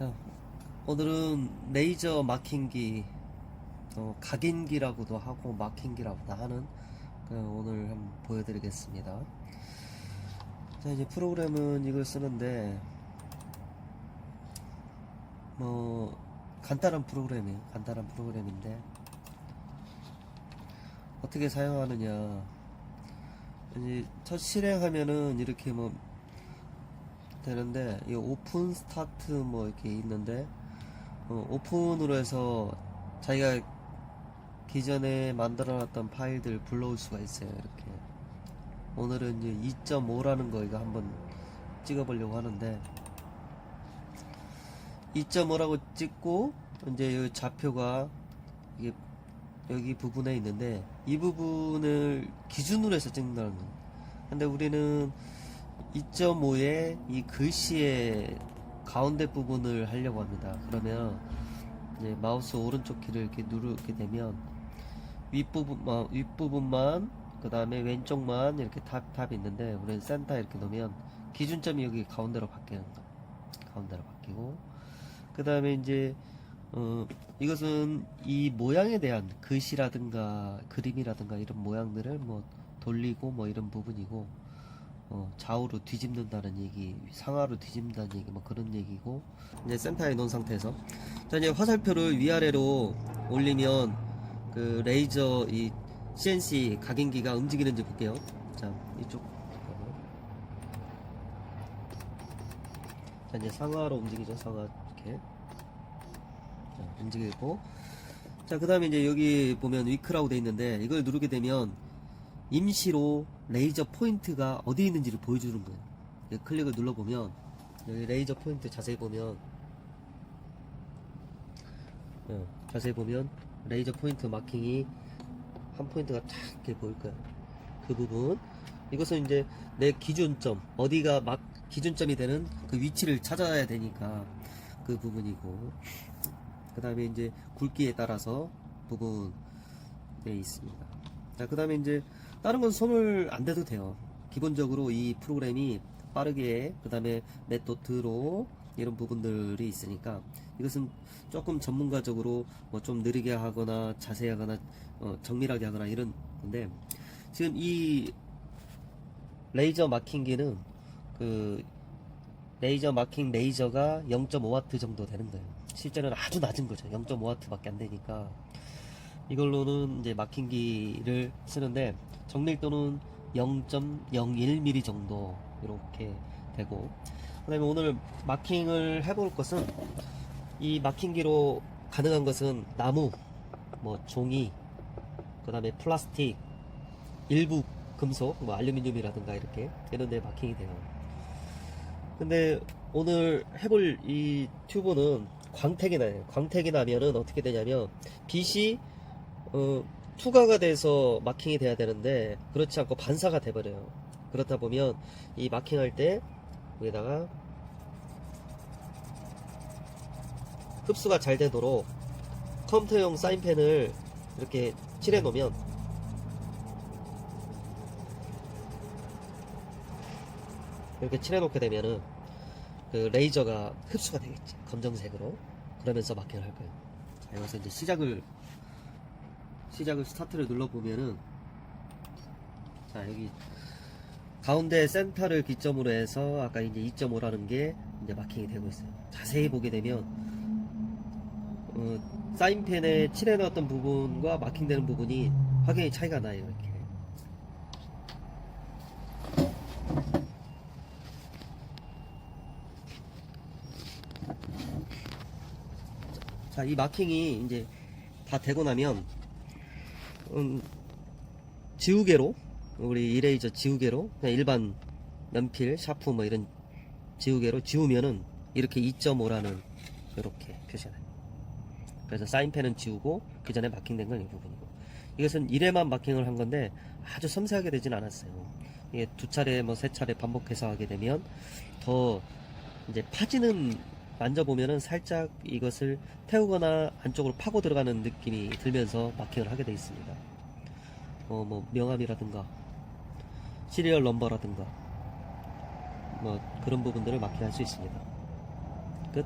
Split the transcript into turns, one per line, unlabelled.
자, 오늘은 레이저 마킹기, 어, 각인기라고도 하고 마킹기라고도 하는 그 오늘 한번 보여드리겠습니다. 자, 이제 프로그램은 이걸 쓰는데 뭐 간단한 프로그램이에요. 간단한 프로그램인데 어떻게 사용하느냐? 이제 첫 실행하면은 이렇게 뭐 되는데 이 오픈 스타트 뭐 이렇게 있는데 어, 오픈으로 해서 자기가 기존에 만들어놨던 파일들 불러올 수가 있어요 이렇게. 오늘은 이제 2.5라는 거 이거 한번 찍어보려고 하는데 2.5라고 찍고 이제 이 좌표가 이게 여기 부분에 있는데 이 부분을 기준으로 해서 찍는다는 거예요. 근데 우리는 2.5의 이 글씨의 가운데 부분을 하려고 합니다. 그러면 마우스 오른쪽 키를 이렇게 누르게 되면 윗부분만, 윗부분만 그 다음에 왼쪽만 이렇게 탑, 탑이 있는데 우리는 센터 이렇게 놓으면 기준점이 여기 가운데로 바뀌는 거 가운데로 바뀌고. 그 다음에 이제 어, 이것은 이 모양에 대한 글씨라든가 그림이라든가 이런 모양들을 뭐 돌리고 뭐 이런 부분이고 어, 좌우로 뒤집는다는 얘기, 상하로 뒤집는다는 얘기, 뭐 그런 얘기고, 이제 센터에 놓은 상태에서. 자, 이제 화살표를 위아래로 올리면, 그 레이저, 이 CNC 각인기가 움직이는지 볼게요. 자, 이쪽. 자, 이제 상하로 움직이죠, 상하, 이렇게. 자, 움직이고. 자, 그 다음에 이제 여기 보면 위크라고 돼 있는데, 이걸 누르게 되면, 임시로 레이저 포인트가 어디 있는지를 보여주는 거예요. 여기 클릭을 눌러보면 여기 레이저 포인트 자세히 보면 어, 자세히 보면 레이저 포인트 마킹이 한 포인트가 탁 이렇게 보일 거예요. 그 부분 이것은 이제 내 기준점 어디가 막 기준점이 되는 그 위치를 찾아야 되니까 그 부분이고 그 다음에 이제 굵기에 따라서 부분에 있습니다. 자, 그 다음에 이제 다른 건 손을 안 대도 돼요. 기본적으로 이 프로그램이 빠르게 그 다음에 메토드로 이런 부분들이 있으니까 이것은 조금 전문가적으로 뭐 좀 느리게 하거나 자세히 하거나 어, 정밀하게 하거나 이런 건데 지금 이 레이저 마킹기는 그 레이저 마킹 레이저가 0.5W 정도 되는 거예요. 실제로는 아주 낮은 거죠. 0.5W밖에 안 되니까 이걸로는 이제 마킹기를 쓰는데 정밀도는 0.01mm 정도 이렇게 되고 그다음에 오늘 마킹을 해볼 것은 이 마킹기로 가능한 것은 나무, 뭐 종이, 그다음에 플라스틱, 일부 금속, 뭐 알루미늄이라든가 이렇게 이런 데 마킹이 돼요. 근데 오늘 해볼 이 튜브는 광택이 나요. 광택이 나면은 어떻게 되냐면 빛이 어, 투과가 돼서 마킹이 돼야 되는데 그렇지 않고 반사가 돼버려요. 그렇다 보면 이 마킹할 때 여기다가 흡수가 잘 되도록 컴퓨터용 사인펜을 이렇게 칠해 놓으면 이렇게 칠해 놓게 되면은 그 레이저가 흡수가 되겠지 검정색으로 그러면서 마킹을 할 거예요. 자 여기서 이제 시작을 시작을 스타트를 눌러보면은 자 여기 가운데 센터를 기점으로 해서 아까 이제 2.5라는 게 이제 마킹이 되고 있어요. 자세히 보게 되면 어, 사인펜에 칠해 넣었던 부분과 마킹되는 부분이 확연히 차이가 나요. 이렇게. 자, 이 마킹이 이제 다 되고 나면 음, 지우개로 우리 이레이저 지우개로 그냥 일반 연필, 샤프 뭐 이런 지우개로 지우면은 이렇게 2.5라는 이렇게 표시가 나요. 그래서 사인펜은 지우고 그 전에 마킹된 건 이 부분이고 이것은 1회만 마킹을 한 건데 아주 섬세하게 되진 않았어요. 이게 두 차례 뭐 세 차례 반복해서 하게 되면 더 이제 파지는 만져보면은 살짝 이것을 태우거나 안쪽으로 파고 들어가는 느낌이 들면서 마킹을 하게 되어 있습니다. 어, 뭐, 명암이라든가, 시리얼 넘버라든가, 뭐, 그런 부분들을 마킹할 수 있습니다. 끝.